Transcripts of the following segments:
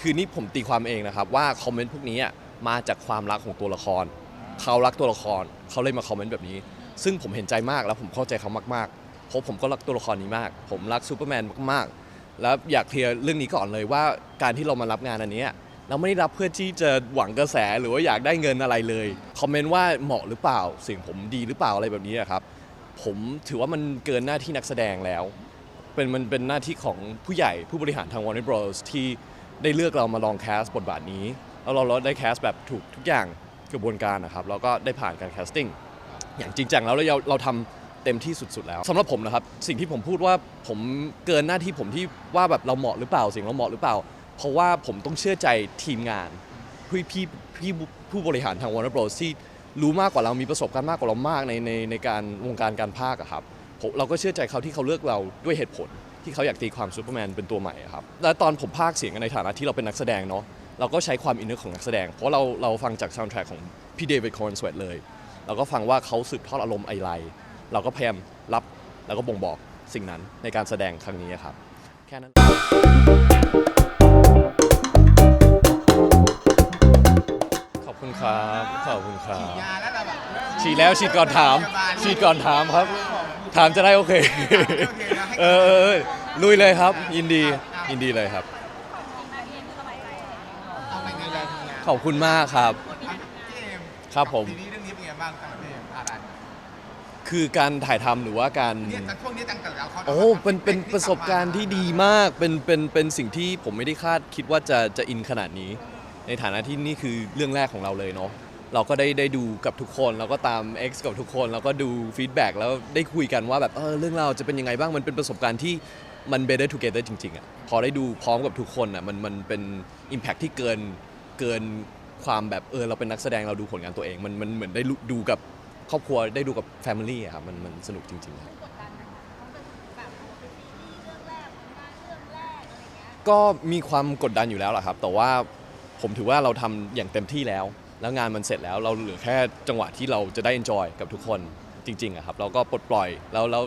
คือนี่ผมตีความเองนะครับว่าคอมเมนต์พวกนี้มาจากความรักของตัวละคร เขารักตัวละครเขาเลยมาคอมเมนต์แบบนี้ ซึ่งผมเห็นใจมากแล้วผมเข้าใจเขามากๆเพราะผมก็รักตัวละครนี้มาก ผมรักซูเปอร์แมนมากๆ แล้วอยากเคลียร์เรื่องนี้ก่อนเลยว่าการที่เรามารับงานอันนี้เราไม่ได้รับเพื่อที่จะหวังกระแสหรือว่าอยากได้เงินอะไรเลยคอมเมนต์ว่าเหมาะหรือเปล่าสิ่งผมดีหรือเปล่าอะไรแบบนี้ครับผมถือว่ามันเกินหน้าที่นักแสดงแล้ว เป็นมันเป็นหน้าที่ของผู้ใหญ่ผู้บริหารทาง Warner Bros ที่ ได้เลือกเรามาลองแคสบทบาทนี้แล้วเราได้แคสแบบถูกทุกอย่างกระบวนการนะครับแล้วก็ได้ผ่านการแคสติ้งอย่างจริงจังแล้วเราเราทำเต็มที่สุดๆแล้วสำหรับผมนะครับสิ่งที่ผมพูดว่าผมเกินหน้าที่ผมที่ว่าแบบเราเหมาะหรือเปล่าสิ่งเราเหมาะหรือเปล่า เพราะว่าผมต้องเชื่อใจทีมงานพี่พี่พี่ผู้บริหารทาง Warner Bros ที่รู้มากกว่าเรามีประสบการณ์มากกว่าเรามากในในในการวงการการพากย์อะครับเราก็เชื่อใจเขาที่เขาเลือกเราด้วยเหตุผล ที่เขาอยากตีความซูเปอร์แมนเป็นตัวใหม่อะครับและตอนผมพากย์เสียงในฐานะที่เราเป็นนักแสดงเนาะเราก็ใช้ความอินเนอร์ของนักแสดง เพราะเราเราฟังจากซาวด์แทร็กของพี่เดวิดคอนสเวตเลย เราก็ฟังว่าเขาสืบทอดอารมณ์ไอไลเราก็พยายามรับแล้วก็บ่งบอกสิ่งนั้นในการแสดงครั้งนี้ครับ แค่นั้นขอบคุณครับขอบคุณครับ ยาแล้วเราแบบฉีดแล้วฉีดก่อนถาม ฉีดก่อนถามครับ ถามจะได้โอเคเออเออเออ ลุยเลยครับ ยินดียินดีเลยครับ เอาไปในแรงงานขอบคุณมากครับพี่เอมครับผม ทีนี้เรื่องนี้เป็นไงบ้างสำหรับพี่เอมอะไรคือการถ่ายทำหรือว่าการ เนี่ยแต่ช่วงนี้ตั้งแต่เราเขาโอ้ เป็น เป็นประสบการณ์ที่ดีมาก เป็น เป็น เป็นสิ่งที่ผมไม่ได้คาดคิดว่าจะ จะอินขนาดนี้ ในฐานะที่นี่คือเรื่องแรกของเราเลยเนาะ เราก็ได้ ได้ดูกับทุกคน เราก็ตาม X กับทุกคนแล้วก็ดูฟีดแบ็กแล้วได้คุยกันว่าแบบ เออ เรื่องเราวจะเป็นยังไงบ้าง มันเป็นประสบการณ์ที่ มัน better together จริงๆอะพอได้ดูพร้อมกับทุกคนอะมันมันเป็น impact ที่เกินเกินความแบบเออเราเป็นนักแสดงเราดูผลงานตัวเอง มันมันเหมือนได้ดูกับครอบครัวได้ดูกับ family อะครับมันมันสนุกจริงๆครับก็มีความกดดันอยู่แล้วล่ะครับ แต่ว่าผมถือว่าเราทำอย่างเต็มที่แล้ว แล้วงานมันเสร็จแล้วเราเหลือแค่จังหวะที่เราจะได้ enjoy กับทุกคนจริงๆอะครับ เราก็ปลดปล่อยแล้วแล้ว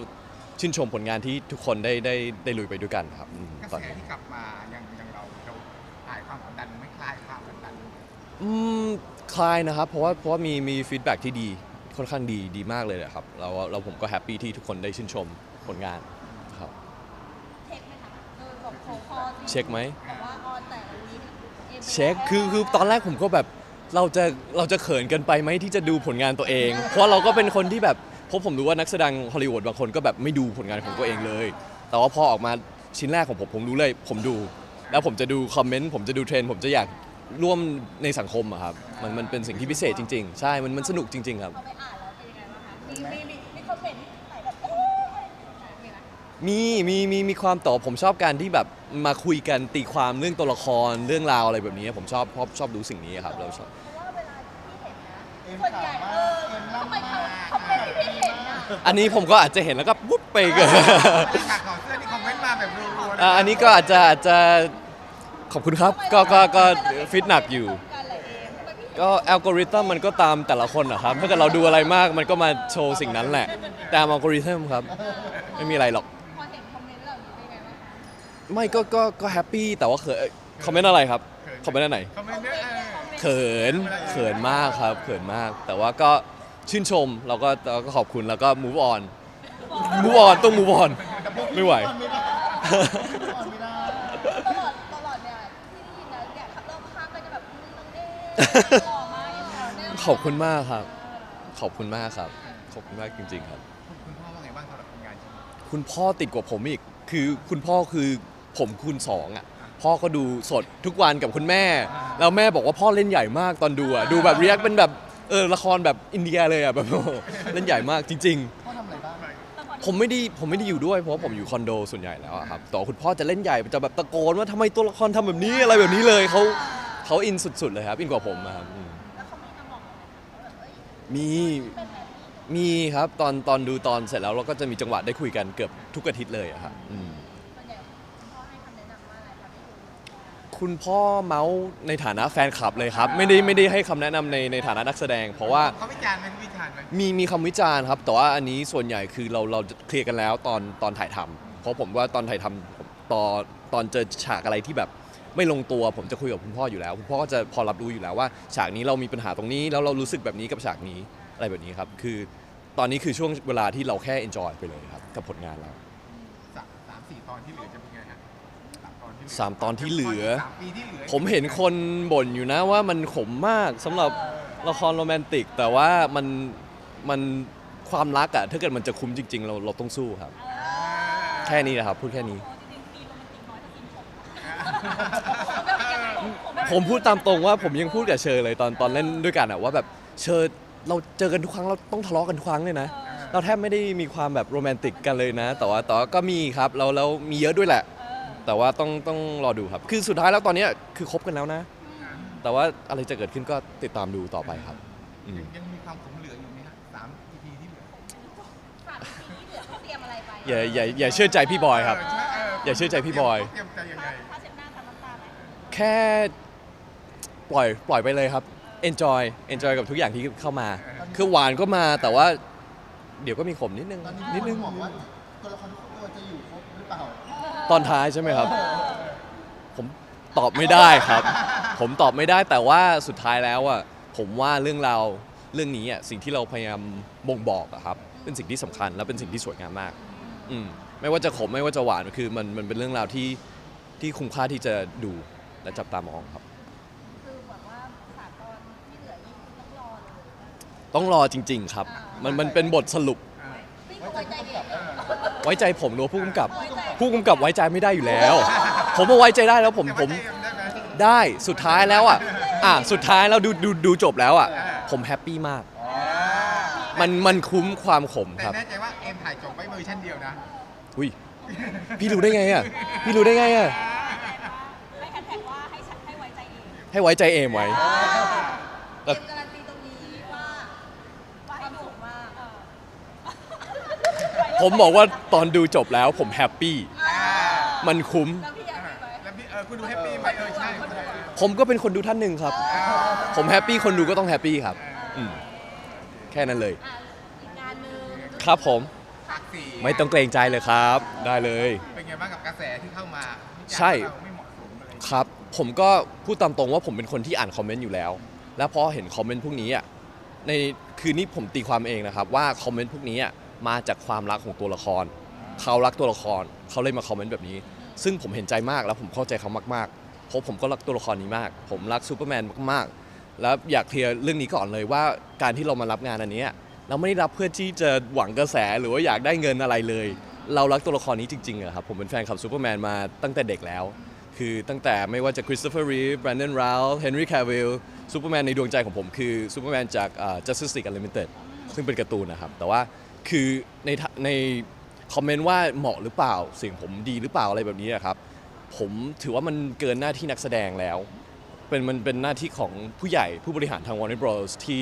ชื่นชมผลงานที่ทุกคนได้ได้ได้ลุยไปด้วยกันครับอืมกระตอนแสนี้ที่กลับมายังยังเราเราหายความกดดันไม่คลายความกดดันอืมคลายนะครับ เพราะว่าเพราะว่ามีมีฟีดแบ็ที่ดีค่อนข้างดีดีมากเลยแหละครับเราเราผมก็แฮปปี้ที่ทุกคนได้ชื่นชมผลงานครับ เช็คไหมเช็คคือคือตอนแรกผมก็แบบเราจะเราจะเขินเกันไปไหมที่จะดูผลงานตัวเอง เพราะเราก็เป็นคนที่แบบเพ ราะผมรู้ว่านักแสดงฮอลลีวูดบางคนก็แบบไม่ดูผลงานของตัวเองเลย แต่ว่าพอออกมาชิ้นแรกของผมผมรู้เลย ผมดู แล้วผมจะดูคอมเมนต์ผมจะดูเทรนด์ผมจะอยากร่วมในสังคมอะครับมันมันเป็นสิ่งที่พิเศษจริง ๆ ใช่ มันมันสนุกจริง ๆ ครับเขาไปอ่านแล้วเป็นยังไงบ้างคะมีมีมีมีคอมเมนต์ไหนแบบเอ๊ะมีไหมมีมีมีมีความต่อผมชอบการที่แบบมาคุยกันตีความเรื่องตัวละครเรื่องราวอะไรแบบนี้ ผมชอบชอบชอบดูสิ่งนี้ครับเราชอบ เพราะว่าเวลาที่เห็นนะ ส่วนใหญ่เออทำไมเขาคอมเมนต์ที่พี่เห็นนะ อันนี้ผมก็อาจจะเห็นแล้วก็วุบไปเกินฉากถอดเสื้อที่คอมเมนต์มาแบบรัวๆอะอันนี้ก็อาจจะอาจจะขอบคุณครับ ก็ก็ก็ฟิตหนักอยู่การอะไรเองทำไมพี่เห็นก็อัลกอริทึมมันก็ตามแต่ละคนนะครับถ้าเกิดเราดูอะไรมากมันก็มาโชว์สิ่งนั้นแหละ ตามอัลกอริทึมครับ ไม่มีอะไรหรอก พอเห็นคอมเมนต์เหล่านี้เป็นไงบ้างคะไม่ก็ก็ก็แฮปปี้แต่ว่าเขินคอมเมนต์อะไรครับคอมเมนต์อันไหนคอมเมนต์เนี่ยเออเขินเขินมากครับ เขินมาก แต่ว่าก็ ชื่นชมเราก็เราก็ขอบคุณแล้วก็ move on move on ต้อง move on ไม่ไหว ตลอดตลอดเนี่ยที่ได้ยินนะเนี่ยขับรอบข้างก็จะแบบมึงน้องเอ๊ะหล่อมากยังหล่อแน่ขอบคุณมากครับ ขอบคุณมากครับ ขอบคุณมากจริง ๆ ครับ คุณพ่อว่าไงบ้างสำหรับผลงานชิ้นนี้คุณพ่อติดกว่าผมอีก คือคุณพ่อคือผมคูณสองอะ พ่อก็ดูสดทุกวันกับคุณแม่ แล้วแม่บอกว่าพ่อเล่นใหญ่มากตอนดูอะ ดูแบบเรียกเป็นแบบ เออละครแบบอินเดียเลยอะแบบโอ้โหเล่นใหญ่มากจริงพ่อทำอะไรบ้างๆผมไม่ได้ผมไม่ได้อยู่ด้วยเพราะว่าผมอยู่คอนโดส่วนใหญ่แล้วอะครับแต่ว่าคุณพ่อจะเล่นใหญ่จะแบบตะโกนว่าทำไมตัวละครทำแบบนี้อะไรแบบนี้เลยเขาเขาอินสุด ๆ เลยครับอินกว่าผมอะครับอืมแล้วเขามีมาบอกเราไหมว่าแบบเอ้ยมีเป็นแบบนี้ มีครับตอนตอนดูตอนเสร็จแล้วเราก็จะมีจังหวะได้คุยกันเกือบทุกอาทิตย์เลยอะครับอืม คุณคุณพ่อเมาส์ในฐานะแฟนคลับเลยครับ ไม่ได้ไม่ได้ให้คำแนะนำในในฐานะนักแสดง เพราะว่าเขาวิจารณ์ไหมวิจารณ์ไหมมีมีคำวิจารณ์ครับ แต่ว่าอันนี้ส่วนใหญ่คือเราเราเคลียร์กันแล้วตอนตอนถ่ายทำเพราะผมว่าตอนถ่ายทำตอนตอนเจอฉากอะไรที่แบบไม่ลงตัวผมจะคุยกับคุณพ่ออยู่แล้วคุณพ่อก็จะพอรับรู้อยู่แล้วว่า ฉากนี้เรามีปัญหาตรงนี้แล้วเรารู้สึกแบบนี้กับฉากนี้อะไรแบบนี้ครับ คือตอนนี้คือช่วงเวลาที่เราแค่ enjoy ไปเลยครับกับผลงานเรา สามสามสี่ตอนที่เหลือจะเป็นไงฮะ สามตอนที่เหลือสามตอนที่เหลือสามปีที่เหลือ ผมเห็นคนบ่นอยู่นะว่ามันขมมากสำหรับละครโรแมนติก แต่ว่ามันมันความรักอะถ้าเกิดมันจะคุ้มจริง ๆ เราเราต้องสู้ครับ แค่นี้นะครับ พูดแค่นี้ ผมพูดตามตรงว่าผมยังพูดกับเชอเลยตอนตอนเล่นด้วยกันอะว่าแบบเชอเราเจอกันทุกครั้งเราต้องทะเลาะกันทุกครั้งเลยนะเราแทบไม่ได้มีความแบบโรแมนติกกันเลยนะ แต่ว่าแต่ว่าก็มีครับแล้วแล้วมีเยอะด้วยแหละ แต่ว่าต้องต้องรอดูครับ คือสุดท้ายแล้วตอนเนี้ยคือคบกันแล้วนะ แต่ว่าอะไรจะเกิดขึ้นก็ติดตามดูต่อไปครับอืมยังยังมีความขมเหลืออยู่ไหมฮะสาม EP ที่เหลือสามปีที่เหลือเขาเตรียมอะไรไปอย่าอย่าอย่าเชื่อใจพี่บอยครับเใช่เอย่าเชื่อใจพี่บอย เตรียมใจยังไง ถ้าเช็ดหน้าทำน้ำตาไหมแค่ปล่อยปล่อยไปเลยครับ enjoy enjoy กับทุกอย่างที่เข้ามา คือหวานก็มาแต่ว่าเดี๋ยวก็มีขมนิดนึงตอนนี้นิดนึง บอกว่าตัวละครทุกตัวจะอยู่ครบหรือเปล่าต อนท้ายใช่ไหมครับ ผมตอบไม่ได้ครับ ผมตอบไม่ได้แต่ว่าสุดท้ายแล้วอะผมว่าเรื่องราวเรื่องนี้อะสิ่งที่เราพยายามบ่งบอกอะครับ เป็นสิ่งที่สำคัญและเป็นสิ่งที่สวยงามมาก อืมไม่ว่าจะขมไม่ว่าจะหวานคือมันมันเป็นเรื่องราวที่ที่คุ้มค่าที่จะดูและจับตามองครับ คือแบบว่าสามตอนที่เหลือนี่คือต้องรอเลยต้องรอจริง ๆ ครับ มันมันเป็นบทสรุปพี่ก็ไว้ใจเองไว้ใจผมหรือว่าผู้กำกับ ไว้ใจ ผู้กำกับไว้ใจไม่ได้อยู่แล้ว ผมมาไว้ใจได้แล้วผมผมแต่ว่าเจมส์ได้ไหมได้สุดท้ายแล้วอะอะสุดท้ายแล้วดูดูดูจบแล้วอะอ่าผมแฮปปี้มากอ๋อมันมันคุ้มความขมแต่ครับแน่ใจว่าเอ็มถ่ายจบไว้เวอร์ชันเดียวนะ อุ้ยพี่รู้ได้ไงอะพี่รู้ได้ไงอะให้แฮชแท็กว่าให้ฉันให้ไว้ใจเอง ให้ไว้ใจเอมไว้เตรียมการันตีตรงนี้ว่าความสุขมาก ผมบอกว่าตอนดูจบแล้วผมแฮปปี้ มันคุ้ม แล้วพี่อยากมีไหมแล้วพี่เออคุณดูแฮปปี้ไหมเออใช่ใช่ผมก็เป็นคนดูท่านหนึ่งครับ ผมแฮปปี้คนดูก็ต้องแฮปปี้ครับอืมแค่นั้นเลย อะอีกงานหนึ่งครับผม ภาคสี่ไม่ต้องเกรงใจเลยครับ ได้เลย เป็นไงบ้างกับกระแสที่เข้ามาวิจารณ์ใช่ เราไม่เหมาะสมอะไรอย่างเงี้ยครับ ผมก็พูดตามตรงว่าผมเป็นคนที่อ่านคอมเมนต์อยู่แล้ว แล้วพอเห็นคอมเมนต์พวกนี้อะในคืนนี้ผมตีความเองนะครับว่าคอมเมนต์พวกนี้อะ มาจากความรักของตัวละคร เขารักตัวละครเขาเลยมาคอมเมนต์แบบนี้ ซึ่งผมเห็นใจมากแล้วผมเข้าใจเขามากๆเพราะผมก็รักตัวละครนี้มาก ผมรักซูเปอร์แมนมากๆ แล้วอยากเคลียร์เรื่องนี้ก่อนเลยว่าการที่เรามารับงานอันนี้เราไม่ได้รับเพื่อที่จะหวังกระแสหรือว่าอยากได้เงินอะไรเลย เรารักตัวละครนี้จริงๆอะครับผมเป็นแฟนคลับซูเปอร์แมนมาตั้งแต่เด็กแล้ว คือตั้งแต่ไม่ว่าจะคริสโตเฟอร์รีฟแบรนดอนราลเฮนรี่คาวิลซูเปอร์แมนในดวงใจของผมคือซูเปอร์แมนจาก Justice League Unlimited ซึ่งเป็นการ์ตูนนะครับ แต่ว่า คือในทะในคอมเมนต์ว่าเหมาะหรือเปล่าเสียงผมดีหรือเปล่าอะไรแบบนี้อะครับ ผมถือว่ามันเกินหน้าที่นักแสดงแล้ว เป็นมันเป็นหน้าที่ของผู้ใหญ่ผู้บริหารทาง Warner Bros ที่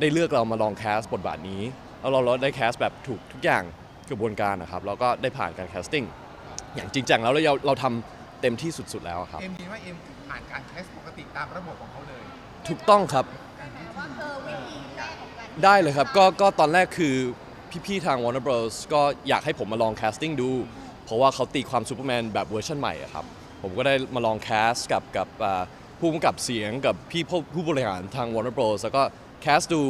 ได้เลือกเรามาลองแคสบทบาทนี้แล้วเราเราได้แคสแบบถูกทุกอย่างกระบวนการนะครับแล้วก็ได้ผ่านการแคสติ้งอย่างจริงจังแล้วเราเราทำเต็มที่สุดๆแล้วครับ เอ็มดีว่าเอ็มผ่านการเทสปกติตามระบบของเขาเลยถูกต้องครับว่าเธอวิธีแรกของการได้เลยครับก็ก็ตอนแรกคือ พี่ๆทาง Warner Bros ก็อยากให้ผมมาลองแคสติ้งดู เพราะว่าเขาตีความซูเปอร์แมนแบบเวอร์ชันใหม่อะครับ ผมก็ได้มาลองแคสกับกับผู้กำกับเสียงกับพี่ผู้บริหารทาง Warner Bros แล้วก็แคสดู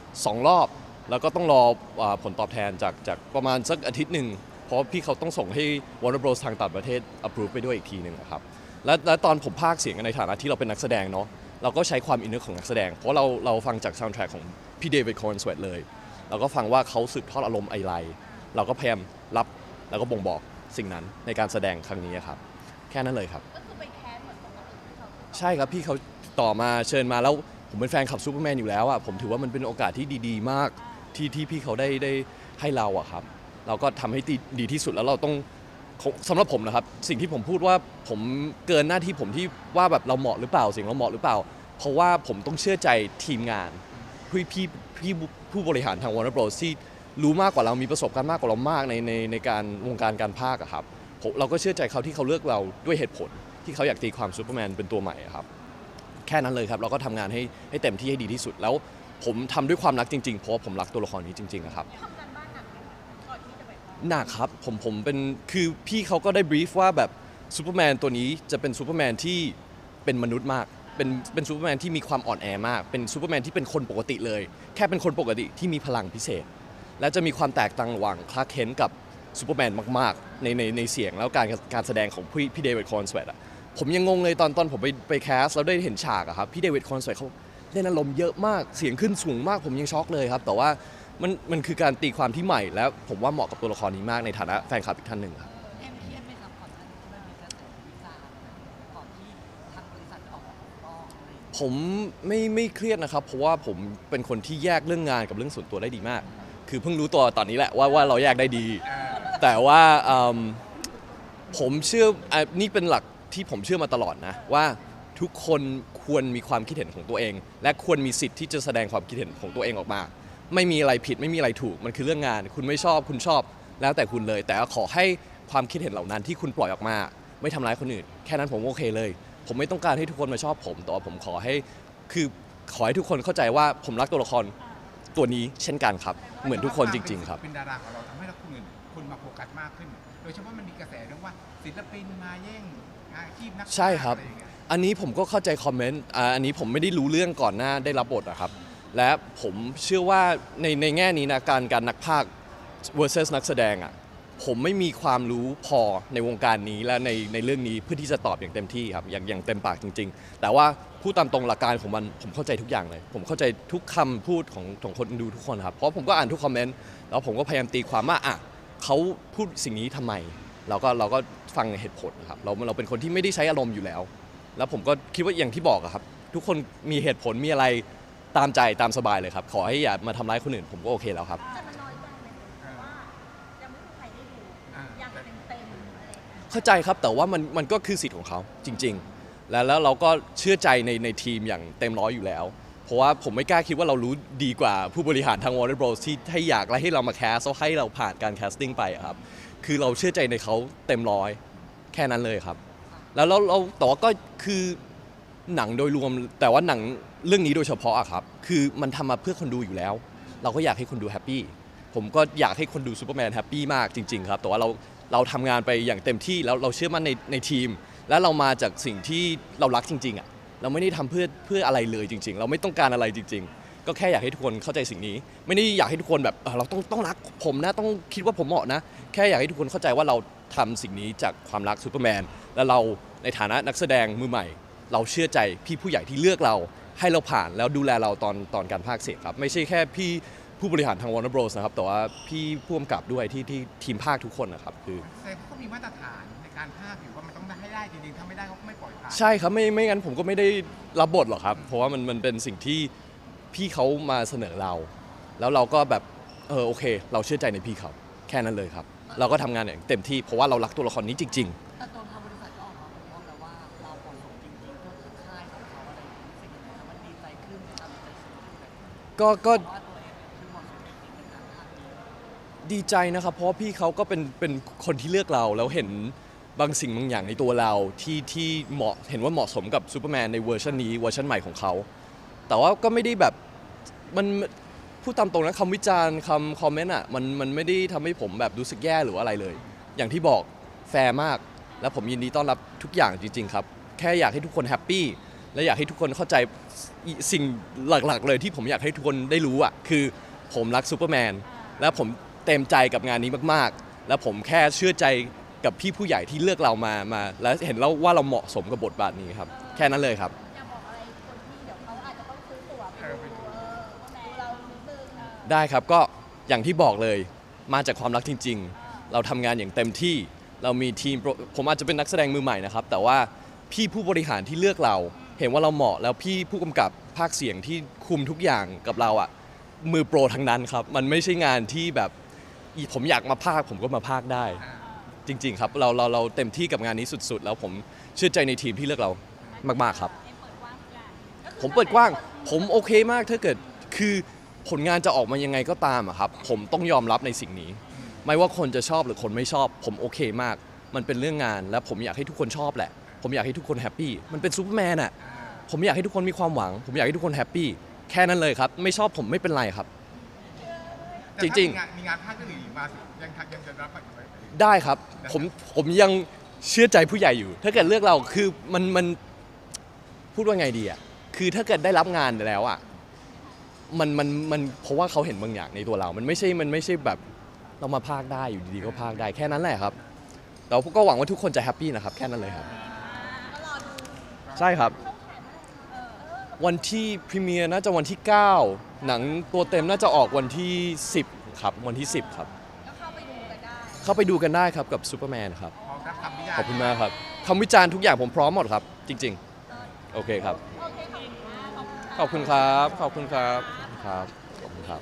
2 รอบ แล้วก็ต้องรออผลตอบแทนจากจากประมาณสักอาทิตย์หนึ่ง เพราะพี่เขาต้องส่งให้ Warner Bros ทางต่างประเทศ approve ไปด้วยอีกทีหนึ่งครับและและตอนผมพากเสียงในฐานะที่เราเป็นนักแสดงเนาะเราก็ใช้ความอินเนอร์ของนักแสดง เพราะเราเราฟังจากซาวด์แทร็กของพี่เดวิดคอนสเวตเลย เราก็ฟังว่าเขาสืบทอดอารมณ์อะไร เราก็พยายามรับแล้วก็บ่งบอกสิ่งนั้นในการแสดงครั้งนี้ครับ แค่นั้นเลยครับ ก็คือไปแคสเหมือนปกติที่เขาใช่ครับพี่เขาต่อมาเชิญมาแล้วผมเป็นแฟนคลับซูเปอร์แมนอยู่แล้วอะผมถือว่ามันเป็นโอกาสที่ดี ๆ มากที่ที่พี่เขาได้ได้ให้เราอะครับ เราก็ทำให้ดีดีที่สุดแล้วเราต้องของสำหรับผมนะครับ สิ่งที่ผมพูดว่าผมเกินหน้าที่ผมที่ว่าแบบเราเหมาะหรือเปล่าสิ่งเราเหมาะหรือเปล่า เพราะว่าผมต้องเชื่อใจทีมงาน พี่พี่พี่ผู้บริหารทาง Warner Bros ที่รู้มากกว่าเรามีประสบการณ์มากกว่าเรามากในในในการวงการการพากย์อะครับผมเราก็เชื่อใจเขาที่เขาเลือกเราด้วยเหตุผล ที่เขาอยากตีความซูเปอร์แมนเป็นตัวใหม่อะครับ แค่นั้นเลยครับ เราก็ทำงานให้ให้เต็มที่ให้ดีที่สุดแล้ว ผมทำด้วยความรักจริงๆเพราะว่าผมรักตัวละครนี้จริงๆอะครับ ทำการบ้านหนักไหมก่อนที่จะไปพากย์หนักครับผมผมเป็นคือพี่เขาก็ได้บรีฟว่าแบบซูเปอร์แมนตัวนี้จะเป็นซูเปอร์แมนที่เป็นมนุษย์มาก เป็นเป็นซูเปอร์แมนที่มีความอ่อนแอมาก เป็นซูเปอร์แมนที่เป็นคนปกติเลย แค่เป็นคนปกติที่มีพลังพิเศษ และจะมีความแตกต่างระหว่างคลาร์กเคนกับซูเปอร์แมนมากๆในในในเสียงแล้วการการแสดงของพี่พี่เดวิดคอนสเวตอะผมยังงงเลยตอนตอนผมไปไปแคสแล้วได้เห็นฉากอะครับพี่เดวิดคอนสเวตเขาเล่นอารมณ์เยอะมากเสียงขึ้นสูงมากผมยังช็อกเลยครับแต่ว่ามันมันคือการตีความที่ใหม่ แล้วผมว่าเหมาะกับตัวละครนี้มากในฐานะแฟนคลับอีกท่านหนึ่งครับ ผมไม่ไม่เครียดนะครับ เพราะว่าผมเป็นคนที่แยกเรื่องงานกับเรื่องส่วนตัวได้ดีมาก คือเพิ่งรู้ตัวตอนนี้แหละว่าว่าเราแยกได้ดี แต่ว่าผมเชื่ออนี่เป็นหลักที่ผมเชื่อมาตลอดนะว่าทุกคนควรมีความคิดเห็นของตัวเอง และควรมีสิทธิ์ที่จะแสดงความคิดเห็นของตัวเองออกมา ไม่มีอะไรผิดไม่มีอะไรถูกมันคือเรื่องงาน คุณไม่ชอบคุณชอบ แล้วแต่คุณเลย แต่ขอให้ความคิดเห็นเหล่านั้นที่คุณปล่อยออกมา ไม่ทำร้ายคนอื่น แค่นั้นผมโอเคเลย ผมไม่ต้องการให้ทุกคนมาชอบผม แต่ว่าผมขอให้คือขอให้ทุกคนเข้าใจว่าผมรักตัวละครตัวนี้เช่นกันครับ เหมือนทุกคนจริง ๆ ครับ เป็นดาราของเราทำให้เราคนอื่นคนมาโฟกัสมากขึ้น โดยเฉพาะมันมีกระแสเรื่องว่าศิลปินมาแย่งอาชีพนักใช่ครับ อะไอย่างเงี้ยอันนี้ผมก็เข้าใจคอมเมนต์อ่าอันนี้ผมไม่ได้รู้เรื่องก่อนหน้าได้รับบทอะครับ และผมเชื่อว่าในในแง่นี้นะการการนักพากย์ versus นักแสดงอะ ผมไม่มีความรู้พอในวงการนี้และในในเรื่องนี้เพื่อที่จะตอบอย่างเต็มที่ครับอย่างอย่างเต็มปากจริง ๆ แต่ว่าพูดตามตรงหลักการของมันผมเข้าใจทุกอย่างเลย ผมเข้าใจทุกคำพูดของของคนดูทุกคนครับเพราะผมก็อ่านทุกคอมเมนต์แล้วผมก็พยายามตีความว่าอะเขาพูดสิ่งนี้ทำไม เราก็เราก็ฟังเหตุผลครับเราเราเป็นคนที่ไม่ได้ใช้อารมณ์อยู่แล้ว แล้วผมก็คิดว่าอย่างที่บอกครับ ทุกคนมีเหตุผลมีอะไรตามใจตามสบายเลยครับ ขอให้อย่ามาทำร้ายคนอื่นผมก็โอเคแล้วครับ เข้าใจครับแต่ว่ามันมันก็คือสิทธิ์ของเขาจริง ๆ แล้วแล้วเราก็เชื่อใจในในทีมอย่างเต็มร้อยอยู่แล้ว เพราะว่าผมไม่กล้าคิดว่าเรารู้ดีกว่าผู้บริหารทาง Warner Bros ที่ให้อยากและให้เรามาแคสแล้วให้เราผ่านการแคสติ้งไปครับคือเราเชื่อใจในเขาเต็มร้อยแค่นั้นเลยครับ แล้วเราเราแต่ว่าก็คือหนังโดยรวม แต่ว่าหนังเรื่องนี้โดยเฉพาะอะครับ คือมันทำมาเพื่อคนดูอยู่แล้ว เราก็อยากให้คนดูแฮปปี้ผมก็อยากให้คนดูซูเปอร์แมนแฮปปี้มากจริง ๆ ครับ แต่ว่าเรา เราทำงานไปอย่างเต็มที่แล้วเราเชื่อมั่นในในทีม และเรามาจากสิ่งที่เรารักจริงๆอะเราไม่ได้ทำเพื่อเพื่ออะไรเลยจริง ๆ เราไม่ต้องการอะไรจริง ๆ ก็แค่อยากให้ทุกคนเข้าใจสิ่งนี้ ไม่ได้อยากให้ทุกคนแบบเเราต้องต้องรักผมนะต้องคิดว่าผมเหมาะนะ แค่อยากให้ทุกคนเข้าใจว่าเราทำสิ่งนี้จากความรักซูเปอร์แมนและเราในฐานะนักแสดงมือใหม่ เราเชื่อใจพี่ผู้ใหญ่ที่เลือกเราให้เราผ่านแล้วดูแลเราตอนตอนการพากย์เสียงครับ ไม่ใช่แค่พี่ ผู้บริหารทาง Warner Bros นะครับ แต่ว่าพี่ผู้กำกับด้วยที่ที่ทีมภาคทุกคนนะครับคือแต่เขามีมาตรฐานในการภาคอยู่ว่ามันต้องได้ให้ได้จริงๆ ถ้าไม่ได้เขาก็ไม่ปล่อยผ่านใช่ครับไม่ไม่งั้นผมก็ไม่ได้รับบทหรอกครับ เพราะว่ามันมันเป็นสิ่งที่พี่เขามาเสนอเรา แล้วเราก็แบบเออโอเค เราเชื่อใจในพี่เขาแค่นั้นเลยครับ เราก็ทำงานอย่างเต็มที่เพราะว่าเรารักตัวละครนี้จริง ๆ แต่ตัวทางบริษัทก็ออกมาปกป้องแล้วว่าเราเหมาะสมจริงๆเพื่อค่ายของเขาอะไรอย่างเงี้ยรู้สึกยังไงครับมันดีใจขึ้นไหมครับดีใจขึ้นไหมก็ก็ ว่า ดีใจนะครับ เพราะพี่เขาก็เป็นเป็นคนที่เลือกเราแล้วเห็นบางสิ่งบางอย่างในตัวเราที่ที่เหมาะเห็นว่าเหมาะสมกับซูเปอร์แมนในเวอร์ชันนี้เวอร์ชันใหม่ของเขา แต่ว่าก็ไม่ได้แบบมันพูดตามตรงนะคำวิจารณ์คำคอมเมนต์อะมันมันไม่ได้ทำให้ผมแบบรู้สึกแย่หรืออะไรเลย อย่างที่บอกแฟร์มาก และผมยินดีต้อนรับทุกอย่างจริง ๆ ครับ แค่อยากให้ทุกคนแฮปปี้และอยากให้ทุกคนเข้าใจสิ่งหลักๆ เลยที่ผมอยากให้ทุกคนได้รู้อะคือผมรักซูเปอร์แมนและผม เต็มใจกับงานนี้มากๆ แล้วผมแค่เชื่อใจกับพี่ผู้ใหญ่ที่เลือกเรามามา แล้วเห็นแล้วว่าเราเหมาะสมกับบทบาทนี้ครับ แค่นั้นเลยครับ อยากบอกอะไรคนที่เดี๋ยวเขาอาจจะต้องซื้อตั๋วไปดูเออว่าแม่เรานิดนึงเออได้ครับก็อย่างที่บอกเลยมาจากความรักจริง ๆ เราทำงานอย่างเต็มที่ เรามีทีมโปรผมอาจจะเป็นนักแสดงมือใหม่นะครับ แต่ว่าพี่ผู้บริหารที่เลือกเรา เห็นว่าเราเหมาะแล้วพี่ผู้กำกับภาคเสียงที่คุมทุกอย่างกับเราอะมือโปรทั้งนั้นครับ มันไม่ใช่งานที่แบบอี ผมอยากมาภาคผมก็มาภาคได้อ่าจริง ๆ ครับเราเราเราเต็มที่กับงานนี้สุด ๆ แล้วผมเชื่อใจในทีมที่เลือกเรามากๆครับ ผมเปิดกว้าง ผมโอเคมากถ้าเกิดคือผลงานจะออกมายังไงก็ตามอะครับ ผมต้องยอมรับในสิ่งนี้ ไม่ว่าคนจะชอบหรือคนไม่ชอบ ผมโอเคมาก มันเป็นเรื่องงาน และผมอยากให้ทุกคนชอบแหละ ผมอยากให้ทุกคนแฮปปี้มันเป็นซูเปอร์แมนอะผมอยากให้ทุกคนมีความหวัง ผมอยากให้ทุกคนแฮปปี้แค่นั้นเลยครับ ไม่ชอบผมไม่เป็นไรครับแต่ จถ้าริงๆมีงานมีงานภาคเรื่องอื่นมาสิยังทักยังจะรับปฏิบัติได้ครับ ผม ผมยังเชื่อใจผู้ใหญ่อยู่ ถ้าเกิดเลือกเรา คือมัน มัน พูดว่าไงดีอะ คือถ้าเกิดได้รับงานแล้วอะ มัน มัน มัน เพราะว่าเขาเห็นบางอย่างในตัวเรา มันไม่ใช่ มันไม่ใช่แบบ เรามาพากได้อยู่ดีๆก็พากได้แค่นั้นแหละครับแต่ก็หวังว่าทุกคนจะแฮปปี้นะครับ แค่นั้นเลยครับ ก็รอดู ใช่ครับ วันที่พรีเมียร์น่าจะวันที่ 9 หนังตัวเต็มน่าจะออกวันที่ 10 ครับ วันที่ 10 ครับ ก็เข้าไปดูกันได้เข้าไปดูกันได้ครับกับซูเปอร์แมนครับ พร้อมรับคำวิจารณ์ขอบคุณมากครับคำวิจารณ์ทุกอย่างผมพร้อมหมดครับ จริง ๆ โอเคครับ โอเคขอบคุณมากขอบคุณค่ะ ขอบคุณครับ ขอบคุณครับ ขอบคุณครับขอบคุณครับ